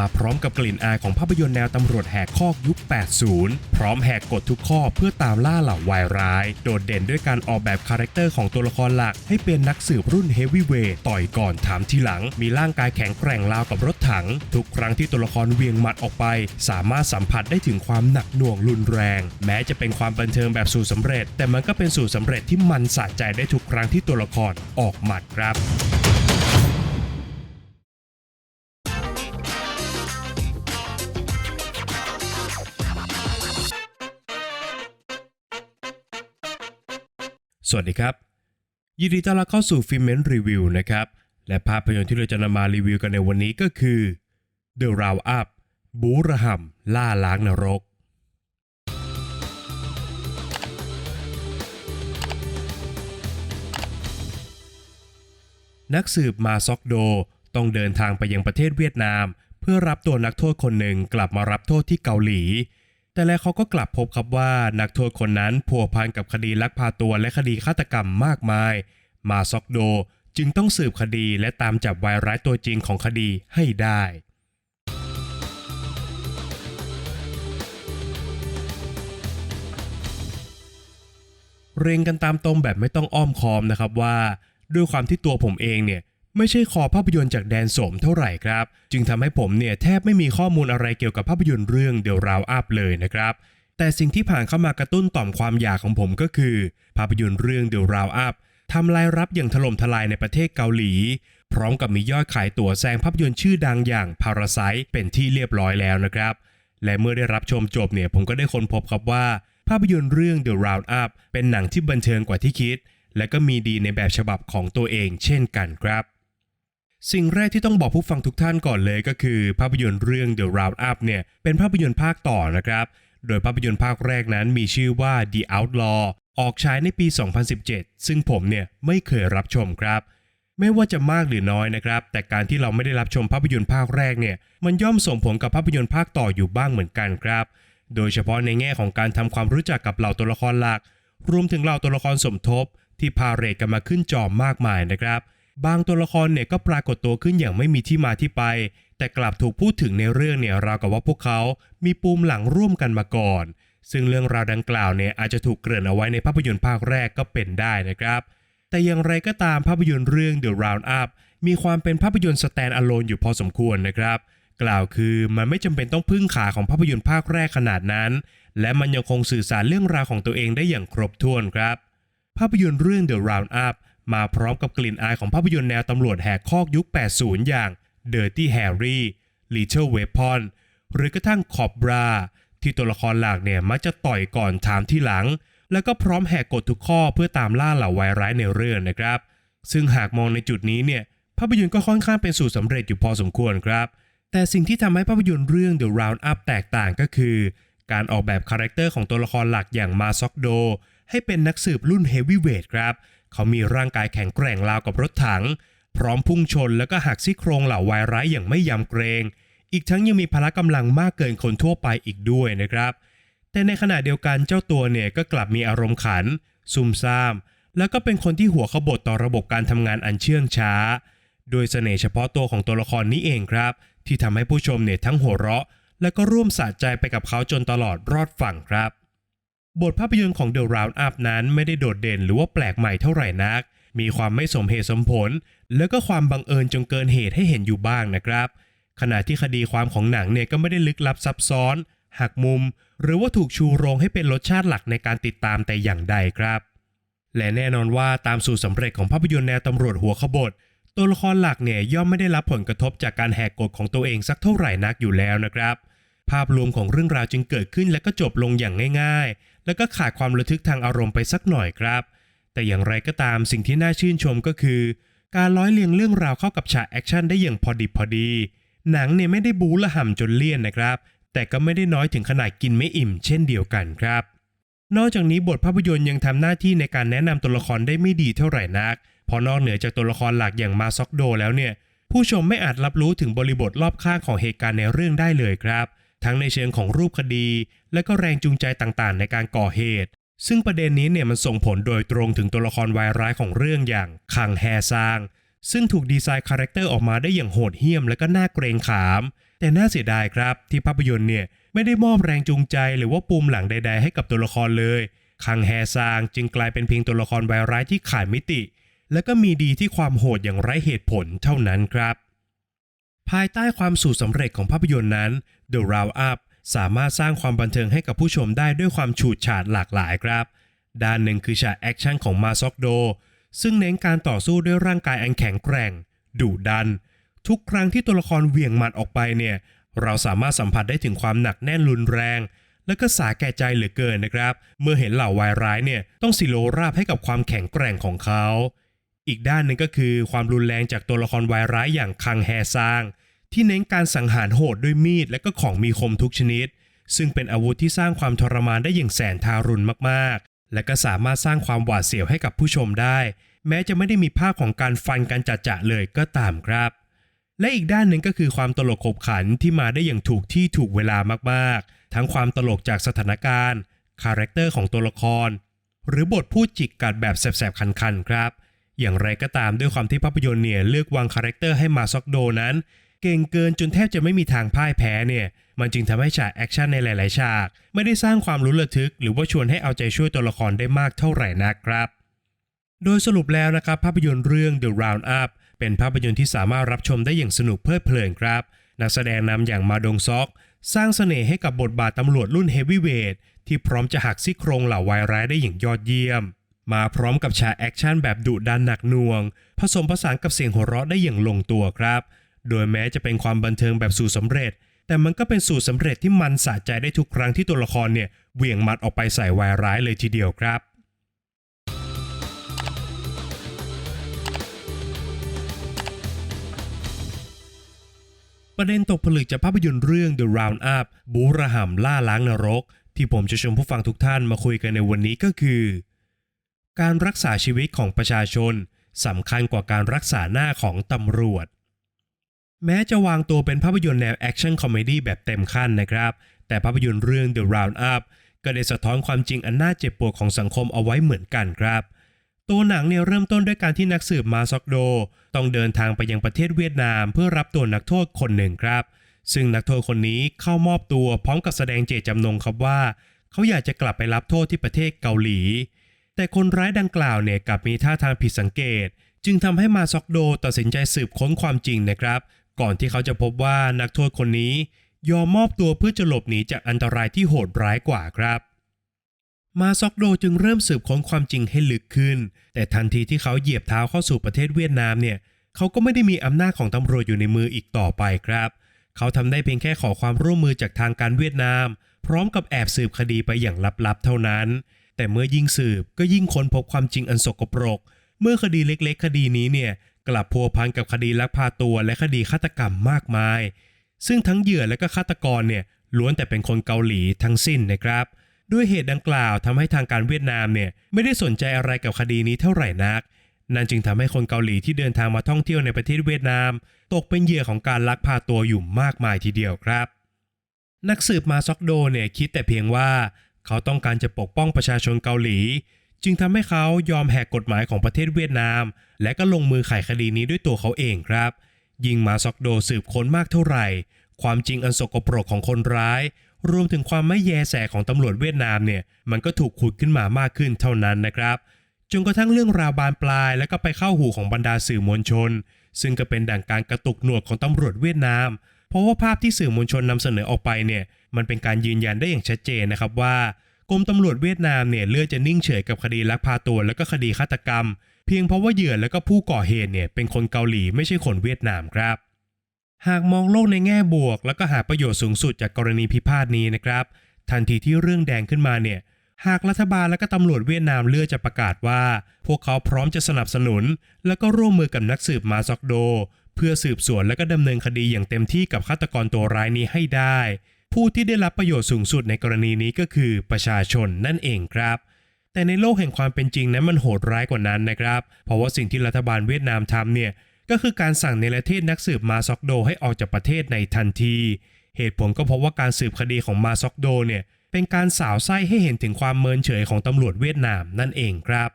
มาพร้อมกับกลิ่นอายของภาพยนตร์แนวตำรวจแหกคอกยุค 80 พร้อมแหกกฎทุกข้อเพื่อตามล่าเหล่าวายร้าย โดดเด่นด้วยการออกแบบคาแรคเตอร์ของตัวละครหลัก ให้เป็นนักสืบรุ่นเฮฟวีเวทต่อยก่อนถามทีหลัง มีร่างกายแข็งแกร่งราวกับรถถัง ทุกครั้งที่ตัวละครเวียงหมัดออกไป สามารถสัมผัสได้ถึงความหนักหน่วงรุนแรง แม้จะเป็นความบันเทิงแบบสูตรสำเร็จ แต่มันก็เป็นสูตรสำเร็จที่มันสะใจได้ทุกครั้งที่ตัวละครออกหมัดครับ สวัสดีครับ ยินดีต้อนรับเข้าสู่ฟิเมนรีวิวนะครับ และภาพยนตร์ที่เราจะนำมารีวิวกันในวันนี้ก็คือ The Round Up บูระห่ำล่าล้างนรก นักสืบมาซอกโดต้องเดินทางไปยังประเทศเวียดนาม เพื่อรับตัวนักโทษคนหนึ่งกลับมารับโทษที่เกาหลี แต่แล้วเขาก็กลับพบครับว่านักโทษคนนั้นพัวพันกับคดีลักพาตัวและคดีฆาตกรรมมากมาย มาซอกโดจึงต้องสืบคดีและตามจับวายร้ายตัวจริงของคดีให้ได้เรียงกันตามตรงแบบไม่ต้องอ้อมค้อมนะครับว่า ด้วยความที่ตัวผมเองเนี่ย ไม่ใช่คอภาพยนตร์จากแดนโสมเท่าไหร่ครับ จึงทำให้ผมเนี่ยแทบไม่มีข้อมูลอะไรเกี่ยวกับภาพยนตร์เรื่องเด e ราวอัพเลยนะครับ แต่สิ่งที่ผ่านเข้ามากระตุ้นต่อมความอยากของผมก็คือ ภาพยนตร์เรื่องเด e ราวอัพทำรายรับอย่างถล่มทลายในประเทศเกาหลี พร้อมกับมียอดขายตั๋วแซงภาพยนตร์ชื่อดังอย่าง Parasite เป็นที่เรียบร้อยแล้วนะครับ และเมื่อได้รับชมจบเนี่ยผมก็ได้ค้นพบครับว่า ภาพยนตร์เรื่อง The Round Up เป็นหนังที่บันเทิงกว่าที่คิด และก็มีดีในแบบฉบับของตัวเองเช่นกันครับ สิ่งแรกที่ต้องบอกผู้ฟังทุกท่านก่อนเลยก็คือ ภาพยนตร์เรื่อง The Round Up เนี่ยเป็นภาพยนตร์ภาคต่อนะครับ โดยภาพยนตร์ภาคแรกนั้นมีชื่อว่า The Outlaw ออกฉายในปี 2017 ซึ่งผมเนี่ยไม่เคยรับชมครับ ไม่ว่าจะมากหรือน้อยนะครับ แต่การที่เราไม่ได้รับชมภาพยนตร์ภาคแรกเนี่ยมันย่อมส่งผลกับภาพยนตร์ภาคต่ออยู่บ้างเหมือนกันครับ โดยเฉพาะในแง่ของการทำความรู้จักกับเหล่าตัวละครหลัก รวมถึงเหล่าตัวละครสมทบ ที่พาเรทกันมาขึ้นจอมากมายนะครับ บางตัวละครเนี่ยก็ปรากฏตัวขึ้นอย่างไม่มีที่มาที่ไป แต่กลับถูกพูดถึงในเรื่องเนี่ยราวกับว่าพวกเขา มีปูมหลังร่วมกันมาก่อน ซึ่งเรื่องราวดังกล่าวเนี่ยอาจจะถูกเกริ่นเอาไว้ในภาพยนตร์ภาคแรกก็เป็นได้นะครับ แต่อย่างไรก็ตามภาพยนตร์เรื่อง The Round Up มีความเป็นภาพยนตร์ stand alone อยู่พอสมควรนะครับ กล่าวคือมันไม่จำเป็นต้องพึ่งขาของภาพยนตร์ภาคแรกขนาดนั้น และมันยังคงสื่อสารเรื่องราวของตัวเองได้อย่างครบถ้วนครับ ภาพยนตร์เรื่อง The Round Up มาพร้อมกับกลิ่นอายของภาพยนตร์แนวตำรวจแหกคอกยุค 80 อย่าง Dirty Harry Little Weapon หรือกระทั่ง Cobra ที่ตัวละครหลักเนี่ยมักจะต่อยก่อนถามที่หลัง แล้วก็พร้อมแหกกฎทุกข้อเพื่อตามล่าเหล่าวายร้ายในเรื่องนะครับ ซึ่งหากมองในจุดนี้เนี่ยภาพยนตร์ก็ค่อนข้างเป็นสูตรสำเร็จอยู่พอสมควรครับ แต่สิ่งที่ทำให้ภาพยนตร์เรื่อง The Round Up แตกต่างก็คือ การออกแบบคาแรคเตอร์ของตัวละครหลักอย่างมาซอกโด ให้เป็นนักสืบรุ่นเฮฟวีเวทครับ เขามีร่างกายแข็งแกร่งราวกับรถถัง พร้อมพุ่งชนแล้วก็หักซี่โครงเหล่าวายร้ายอย่างไม่ยำเกรง อีกทั้งยังมีพละกำลังมากเกินคนทั่วไปอีกด้วยนะครับ แต่ในขณะเดียวกันเจ้าตัวเนี่ยก็กลับมีอารมณ์ขัน ซุ่มซ่าม แล้วก็เป็นคนที่หัวขบถต่อระบบการทำงานอันเชื่องช้า โดยเสน่ห์เฉพาะตัวของตัวละครนี้เองครับ ที่ทำให้ผู้ชมเนี่ยทั้งหัวเราะ และก็ร่วมสะใจไปกับเขาจนตลอดรอดฝั่งครับ บทภาพยนตร์ของ The Round Up นั้นไม่ได้โดดเด่นหรือว่าแปลกใหม่เท่าไหร่นัก มีความไม่สมเหตุสมผล แล้วก็ความบังเอิญจนเกินเหตุให้เห็นอยู่บ้างนะครับ ขณะที่คดีความของหนังเนี่ยก็ไม่ได้ลึกลับซับซ้อน หักมุม หรือว่าถูกชูโรงให้เป็นรสชาติหลักในการติดตามแต่อย่างใดครับ และแน่นอนว่าตามสูตรสำเร็จของภาพยนตร์แนวตำรวจหัวขบถตัวละครหลักเนี่ยย่อมไม่ได้รับผลกระทบจากการแหกกฎของตัวเองสักเท่าไหร่นักอยู่แล้วนะครับ ภาพรวมของเรื่องราวจึงเกิดขึ้นและก็จบลงอย่างง่าย แล้วก็ขาดความระทึกทางอารมณ์ไปสักหน่อยครับ แต่อย่างไรก็ตามสิ่งที่น่าชื่นชมก็คือ การร้อยเรียงเรื่องราวเข้ากับฉากแอคชั่นได้อย่างพอดิบพอดี หนังเนี่ยไม่ได้บู๊ละห่ำจนเลี่ยนนะครับ แต่ก็ไม่ได้น้อยถึงขนาดกินไม่อิ่ม เช่นเดียวกันครับ นอกจากนี้บทภาพยนตร์ยังทำหน้าที่ในการแนะนำตัวละครได้ไม่ดีเท่าไหร่นักพราะนอกเหนือจากตัวละครหลักอย่างมาซอกโดแล้วเนี่ยผู้ชมไม่อาจรับรู้ถึงบริบทรอบข้างของเหตุการณ์ในเรื่องได้เลยครับ ทั้งในเชิงของรูปคดี และก็แรงจูงใจต่างๆ ในการก่อเหตุ ซึ่งประเด็นนี้เนี่ยมันส่งผลโดยตรงถึงตัวละครวายร้ายของเรื่องอย่างคังแฮซาง ซึ่งถูกดีไซน์คาแรคเตอร์ออกมาได้อย่างโหดเหี้ยมและก็น่าเกรงขาม แต่น่าเสียดายครับ ที่ภาพยนตร์เนี่ยไม่ได้มอบแรงจูงใจหรือว่าปูมหลังใด ๆ ให้กับตัวละครเลยคังแฮซางจึงกลายเป็นเพียงตัวละครวายร้ายที่ขาดมิติ และก็มีดีที่ความโหดอย่างไร้เหตุผลเท่านั้นครับ ภายใต้ความสูตรสำเร็จของภาพยนตร์นั้น The Round Up สามารถสร้างความบันเทิงให้กับผู้ชมได้ด้วยความฉูดฉาดหลากหลายครับ ด้านหนึ่งคือฉากแอคชั่นของมาซอกโด ซึ่งเน้นการต่อสู้ด้วยร่างกายอันแข็งแกร่ง ดุดัน ทุกครั้งที่ตัวละครเหวี่ยงหมัดออกไปเนี่ย เราสามารถสัมผัสได้ถึงความหนักแน่นรุนแรง และก็สาแก่ใจเหลือเกินนะครับ เมื่อเห็นเหล่าวายร้ายเนี่ยต้องสิโลราบให้กับความแข็งแกร่งของเขา อีกด้านหนึ่งก็คือความรุนแรงจากตัวละครวายร้ายอย่างคังแฮซาง ที่เน้นการสังหารโหดด้วยมีดและก็ของมีคมทุกชนิด ซึ่งเป็นอาวุธที่สร้างความทรมานได้อย่างแสนทารุณมากๆ และก็สามารถสร้างความหวาดเสียวให้กับผู้ชมได้ แม้จะไม่ได้มีภาพของการฟันกันจัดๆเลยก็ตามครับ และอีกด้านหนึ่งก็คือความตลกขบขันที่มาได้อย่างถูกที่ถูกเวลามากๆ ทั้งความตลกจากสถานการณ์คาแรคเตอร์ของตัวละคร หรือบทพูดจิกกัดแบบแสบๆคันๆครับ อย่างไรก็ตามด้วยความที่ภาพยนตร์เนี่ยเลือกวางคาแรคเตอร์ให้มาซอกโดนั้น เก่งเกินจนแทบจะไม่มีทางพ่ายแพ้เนี่ยมันจึงทำให้ฉากแอคชั่นในหลาย ๆ ฉาก ไม่ได้สร้างความลุ้นระทึก หรือว่าชวนให้เอาใจช่วยตัวละครได้มากเท่าไหร่นักครับ โดยสรุปแล้วนะครับภาพยนตร์เรื่อง The Round Up เป็นภาพยนตร์ที่สามารถรับชมได้อย่างสนุกเพลิดเพลินครับ นักแสดงนำอย่างมาดงซอก สร้างเสน่ห์ให้กับบทบาทตำรวจรุ่นเฮฟวีเวทที่พร้อมจะหักซี่โครงเหล่าวายร้ายได้อย่างยอดเยี่ยม มาพร้อมกับฉากแอคชั่นแบบดุดันหนักหน่วง ผสมผสานกับเสียงหัวเราะได้อย่างลงตัวครับ โดยแม้จะเป็นความบันเทิงแบบสูตรสำเร็จ แต่มันก็เป็นสูตรสำเร็จที่มันสะใจได้ทุกครั้งที่ตัวละครเนี่ยเหวี่ยงมัดออกไปใส่วายร้ายเลยทีเดียวครับประเด็นตกผลึกจากภาพยนตร์เรื่อง The Round Up บูรห่ำล่าล้างนรก ที่ผมจะชวนผู้ฟังทุกท่านมาคุยกันในวันนี้ก็คือ การรักษาชีวิตของประชาชนสำคัญกว่าการรักษาหน้าของตำรวจ แม้จะวางตัวเป็นภาพยนตร์แนวแอคชั่นคอมเมดี้แบบเต็มขั้นนะครับ แต่ภาพยนตร์เรื่อง The Round Up ก็ได้สะท้อนความจริงอันน่าเจ็บปวดของสังคมเอาไว้เหมือนกันครับ ตัวหนังเนี่ยเริ่มต้นด้วยการที่นักสืบมาซอกโด ต้องเดินทางไปยังประเทศเวียดนาม เพื่อรับตัวนักโทษคนหนึ่งครับ ซึ่งนักโทษคนนี้เข้ามอบตัวพร้อมกับแสดงเจตจำนงครับว่า เขาอยากจะกลับไปรับโทษที่ประเทศเกาหลี แต่คนร้ายดังกล่าวเนี่ยกลับมีท่าทางผิดสังเกต จึงทำให้มาซอกโดตัดสินใจสืบค้นความจริงนะครับ ก่อนที่เขาจะพบว่านักโทษคนนี้ ยอมมอบตัวเพื่อจะหลบหนีจากอันตรายที่โหดร้ายกว่าครับมาซอกโดจึงเริ่มสืบค้นความจริงให้ลึกขึ้น แต่ทันทีที่เขาเหยียบเท้าเข้าสู่ประเทศเวียดนามเนี่ย เขาก็ไม่ได้มีอำนาจของตำรวจอยู่ในมืออีกต่อไปครับ เขาทำได้เพียงแค่ขอความร่วมมือจากทางการเวียดนาม พร้อมกับแอบสืบคดีไปอย่างลับๆเท่านั้น แต่เมื่อยิ่งสืบก็ยิ่งค้นพบความจริงอันสกปรก เมื่อคดีเล็กๆ คดีนี้เนี่ยกลับพัวพันกับคดีลักพาตัวและคดีฆาตกรรมมากมาย ซึ่งทั้งเหยื่อและก็ฆาตกรเนี่ยล้วนแต่เป็นคนเกาหลีทั้งสิ้นนะครับ ด้วยเหตุดังกล่าวทำให้ทางการเวียดนามเนี่ยไม่ได้สนใจอะไรกับคดีนี้เท่าไหร่นัก นั่นจึงทำให้คนเกาหลีที่เดินทางมาท่องเที่ยวในประเทศเวียดนาม ตกเป็นเหยื่อของการลักพาตัวอยู่มากมายทีเดียวครับ นักสืบมาซอกโดเนี่ยคิดแต่เพียงว่า เขาต้องการจะปกป้องประชาชนเกาหลี จึงทำให้เขายอมแหกกฎหมายของประเทศเวียดนาม และก็ลงมือไขคดีนี้ด้วยตัวเขาเองครับ ยิ่งมาซอกโดสืบค้นมากเท่าไหร่ ความจริงอันสกปรกของคนร้าย รวมถึงความไม่แยแสของตำรวจเวียดนามเนี่ยมันก็ถูกขุดขึ้นมามากขึ้นเท่านั้นนะครับจนกระทั่งเรื่องราวบานปลายและก็ไปเข้าหูของบรรดาสื่อมวลชน ซึ่งก็เป็นดั่งการกระตุกหนวดของตำรวจเวียดนาม เพราะว่าภาพที่สื่อมวลชนนำเสนอออกไปเนี่ยมันเป็นการยืนยันได้อย่างชัดเจนนะครับว่ากรมตำรวจเวียดนามเนี่ยเลือกจะนิ่งเฉยกับคดีลักพาตัวและก็คดีฆาตกรรม เพียงเพราะว่าเหยื่อและก็ผู้ก่อเหตุเนี่ยเป็นคนเกาหลีไม่ใช่คนเวียดนามครับ หากมองโลกในแง่บวก แล้วก็หาประโยชน์สูงสุดจากกรณีพิพาทนี้นะครับ ทันทีที่เรื่องแดงขึ้นมาเนี่ยหากรัฐบาลและก็ตำรวจเวียดนามเลือกจะประกาศว่า พวกเขาพร้อมจะสนับสนุน และก็ร่วมมือกับนักสืบมาซอกโด พื่อสืบสวนและก็ดำเนินคดีอย่างเต็มที่กับฆาตกรตัวร้ายนี้ให้ได้ ผู้ที่ได้รับประโยชน์สูงสุดในกรณีนี้ก็คือประชาชนนั่นเองครับ แต่ในโลกแห่งความเป็นจริงนั้นมันโหดร้ายกว่านั้นนะครับ เพราะว่าสิ่งที่รัฐบาลเวียดนามทำเนี่ยก็คือการสั่งเนรเทศนักสืบมาซอกโด ให้ออกจากประเทศในทันที เหตุผลก็เพราะว่าการสืบคดีของมาซอกโดเนี่ยเป็นการสาวไส้ให้เห็นถึงความเมินเฉยของตำรวจเวียดนามนั่นเองครับ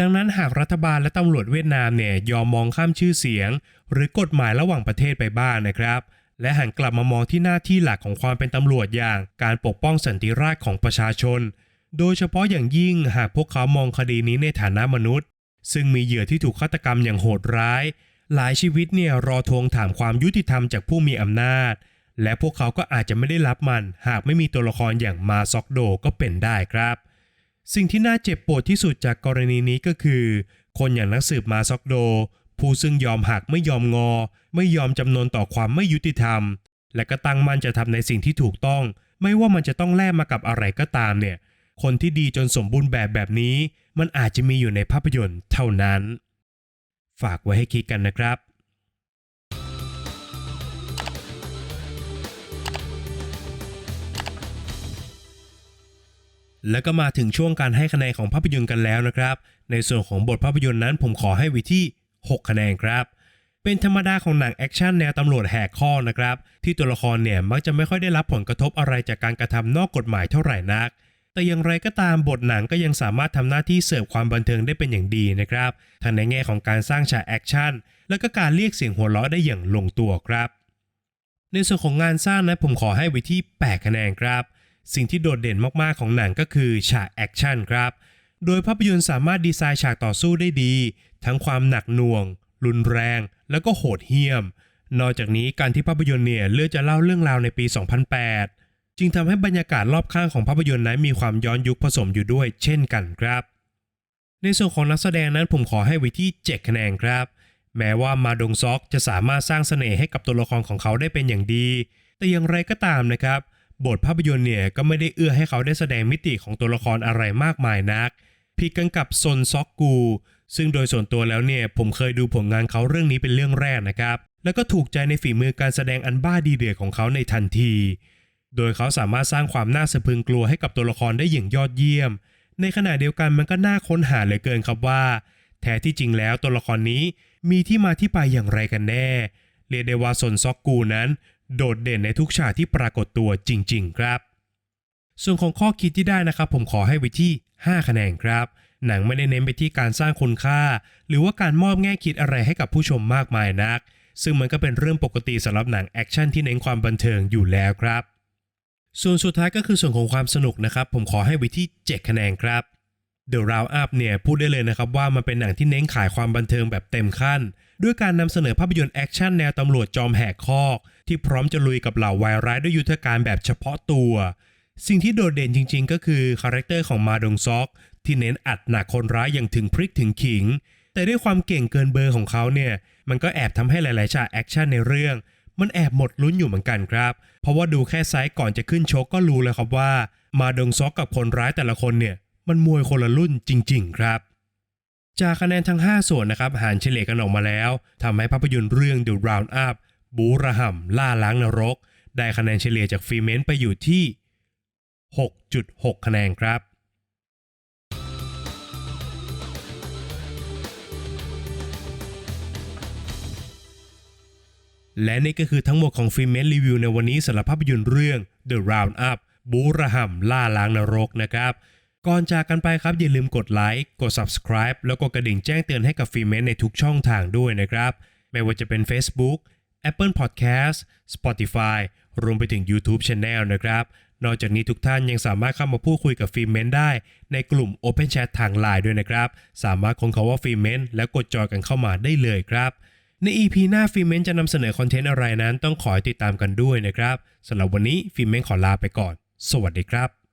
ดังนั้นหากรัฐบาลและตำรวจเวียดนามเนี่ยยอมมองข้ามชื่อเสียง หรือกฎหมายระหว่างประเทศไปบ้างนะครับ และหันกลับมามองที่หน้าที่หลักของความเป็นตำรวจอย่าง การปกป้องสันติราษฎร์ของประชาชน โดยเฉพาะอย่างยิ่งหากพวกเขามองคดีนี้ในฐานะมนุษย์ ซึ่งมีเหยื่อที่ถูกฆาตกรรมอย่างโหดร้าย หลายชีวิตเนี่ยรอทวงถามความยุติธรรมจากผู้มีอำนาจ และพวกเขาก็อาจจะไม่ได้รับมัน หากไม่มีตัวละครอย่างมาซอกโดก็เป็นได้ครับ สิ่งที่น่าเจ็บปวดที่สุดจากกรณีนี้ก็คือ คนอย่างนักสืบมาซอกโด ผู้ซึ่งยอมหักไม่ยอมงอ ไม่ยอมจำนนต่อความไม่ยุติธรรม และก็ตั้งมั่นจะทำในสิ่งที่ถูกต้อง ไม่ว่ามันจะต้องแลกมากับอะไรก็ตามเนี่ย คนที่ดีจนสมบูรณ์แบบแบบนี้ มันอาจจะมีอยู่ในภาพยนตร์เท่านั้น ฝากไว้ให้คิดกันนะครับ แล้วก็มาถึงช่วงการให้คะแนนของภาพยนตร์กันแล้วนะครับ ในส่วนของบทภาพยนตร์นั้นผมขอให้ไว้ที่ 6 คะแนนครับ เป็นธรรมดาของหนังแอคชั่นแนวตำรวจแหกข้อนะครับ ที่ตัวละครเนี่ยมักจะไม่ค่อยได้รับผลกระทบอะไรจากการกระทำนอกกฎหมายเท่าไหร่นัก แต่อย่างไรก็ตามบทหนังก็ยังสามารถทำหน้าที่เสิร์ฟความบันเทิงได้เป็นอย่างดีนะครับทั้งในแง่ของการสร้างฉากแอคชั่นและก็การเรียกเสียงหัวเราะได้อย่างลงตัวครับ ในส่วนของงานสร้างนะผมขอให้ไว้ที่ 8 คะแนนครับ สิ่งที่โดดเด่นมากๆของหนังก็คือฉากแอคชั่นครับ โดยภาพยนตร์สามารถดีไซน์ฉากต่อสู้ได้ดี ทั้งความหนักหน่วง รุนแรง แล้วก็โหดเหี้ยม นอกจากนี้การที่ภาพยนตร์เนี่ยเลือกจะเล่าเรื่องราวในปี 2008 จึงทำให้บรรยากาศรอบข้างของภาพยนตร์นั้นมีความย้อนยุคผสมอยู่ด้วย เช่นกันครับ ในส่วนของนักแสดงนั้นผมขอให้ไว้ที่7คะแนนครับ แม้ว่ามาดงซอกจะสามารถสร้างเสน่ห์ให้กับตัวละครของเขาได้เป็นอย่างดี แต่อย่างไรก็ตามนะครับ บทภาพยนตร์เนี่ยก็ไม่ได้เอื้อให้เขาได้แสดงมิติของตัวละครอะไรมากมายนักผิดกันกับซนซอกกู ซึ่งโดยส่วนตัวแล้วเนี่ยผมเคยดูผลงานเขาเรื่องนี้เป็นเรื่องแรกนะครับ แล้วก็ถูกใจในฝีมือการแสดงอันบ้าดีเดือดของเขาในทันที โดยเขาสามารถสร้างความน่าสะพรึงกลัวให้กับตัวละครได้อย่างยอดเยี่ยม ในขณะเดียวกันมันก็น่าค้นหาเหลือเกินครับว่า แท้ที่จริงแล้วตัวละครนี้มีที่มาที่ไปอย่างไรกันแน่เรียกได้ว่าซนซอกกูนั้น โดดเด่นในทุกฉากที่ปรากฏตัวจริง ๆ ครับ ส่วนของข้อคิดที่ได้นะครับ ผมขอให้ไว้ที่ 5 คะแนนครับ หนังไม่ได้เน้นไปที่การสร้างคุณค่า หรือว่าการมอบแง่คิดอะไรให้กับผู้ชมมากมายนัก ซึ่งมันก็เป็นเรื่องปกติสำหรับหนังแอคชั่นที่เน้นความบันเทิงอยู่แล้วครับ ส่วนสุดท้ายก็คือส่วนของความสนุกนะครับ ผมขอให้ไว้ที่ 7 คะแนนครับ The Round Up เนี่ยพูดได้เลยนะครับว่ามันเป็นหนังที่เน้นขายความบันเทิงแบบเต็มขั้น ด้วยการนำเสนอภาพยนตร์แอคชั่นแนวตำรวจจอมแหกคอก ที่พร้อมจะลุยกับเหล่าวายร้ายด้วยยุทธการแบบเฉพาะตัว สิ่งที่โดดเด่นจริง ๆ ก็คือคาแรคเตอร์ของมาดงซอก ที่เน้นอัดหนักคนร้ายอย่างถึงพริกถึงขิง แต่ด้วยความเก่งเกินเบอร์ของเขาเนี่ย มันก็แอบทำให้หลายๆฉากแอคชั่นในเรื่อง มันแอบหมดลุ้นอยู่เหมือนกันครับ เพราะว่าดูแค่ไซส์ก่อนจะขึ้นชกก็รู้เลยครับว่า มาดงซอกกับคนร้ายแต่ละคนเนี่ย มันมวยคนละรุ่นจริง ๆ ครับ จากคะแนนทั้ง 5 ส่วนนะครับหารเฉลี่ยกันออกมาแล้วทำให้ภาพยนตร์เรื่อง The Round Up บูระห่ำล่าล้างนรก ได้คะแนนเฉลี่ยจากฟีเมนต์ไปอยู่ที่ 6.6 คะแนนครับ และนี่ก็คือทั้งหมดของฟิล์มเมนรีวิวในวันนี้สำหรับภาพยนตร์เรื่อง The Round Up บูระห่ำล่าล้างนรกนะครับ ก่อนจากกันไปครับอย่าลืมกดไลค์กด subscribe แล้วก็กระดิ่งแจ้งเตือนให้กับฟิล์มเมนในทุกช่องทางด้วยนะครับ ไม่ว่าจะเป็น Facebook Apple Podcast Spotify รวมไปถึง YouTube Channel นะครับ นอกจากนี้ทุกท่านยังสามารถเข้ามาพูดคุยกับฟิล์มเมนได้ ในกลุ่ม Open Chat ทาง Line ด้วยนะครับ สามารถค้นคาว่าฟิล์มเมนแล้วกดจอยกันเข้ามาได้เลยครับ ใน EP หน้าฟิล์มเมนจะนำเสนอคอนเทนต์อะไรนั้นต้องขอติดตามกันด้วยนะครับสำหรับวันนี้ฟิล์มเมนขอลาไปก่อน สวัสดีครับ